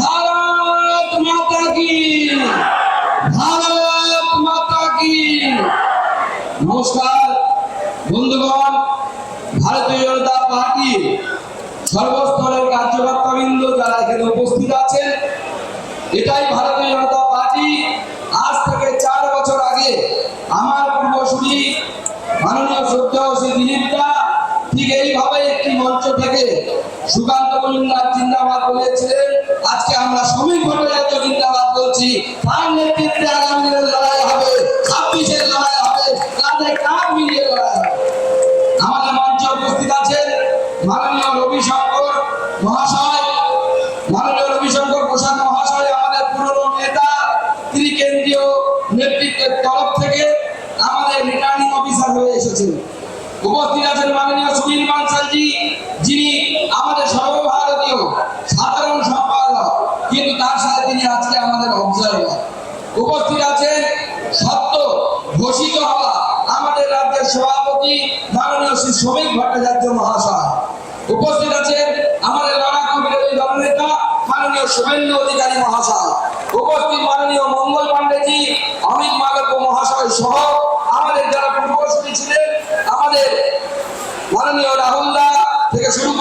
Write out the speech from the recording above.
ভারত মাতা কি ভারত মাতা কি নমস্কার বন্ধুগণ ভারতীয় জনতা পার্টি সর্বস্তরের কার্যকর্তাবৃন্দ যারা এখানে উপস্থিত আছেন এটাই ভারতীয় জনতা পার্টি আজ থেকে চার বছর আগে আমার পূর্বসূরি মাননীয় শ্রদ্ধেয় শ্রী দিলীপ দা একটি মঞ্চ থেকে সুকান্ত মজুমদার জিন্দাবাদ বলেছিলেন, আজকে আমরা শ্রমিক ভট্টাচার্য জিন্দাবাদ বলছি। তার নেতৃত্বে আগামী দিনের লড়াই হবে ছাব্বিশের লড়াই হবে মিলিয়ে লড়াই হবে। আমাদের মঞ্চে উপস্থিত আছেন মাননীয় রবিশঙ্কর মহাশয়। মাননীয় রবিশঙ্কর প্রসাদ মহাশয়, আমাদের পুরনো নেতা, তিনি কেন্দ্রীয় নেতৃত্বের তরফ থেকে আমাদের রিটার্নিং অফিসার হয়ে এসেছেন। উপস্থিত আছেন মাননীয় সুনীল বানসালজি, যিনি আমাদের সর্বভারতীয় সাধারণ সম্পাদক, কিন্তু তার সাথে তিনি আজকে আমাদের অবজারভার উপস্থিত আছেন সত্য ঘোষিত হওয়া আমাদের রাজ্যের সভাপতি মাননীয় শ্রী শ্রমিক ভট্টাচার্য মহাশয়। উপস্থিত আছেন আমাদের লড়াকু বিরোধী দলনেতা মাননীয় শুভেন্দু অধিকারী মহাশয়। উপস্থিত মাননীয় মঙ্গল পাণ্ডেজি, অমিত মালব্য মহাশয় সহ আমাদের মাননীয় রাহুল দা থেকে শুরু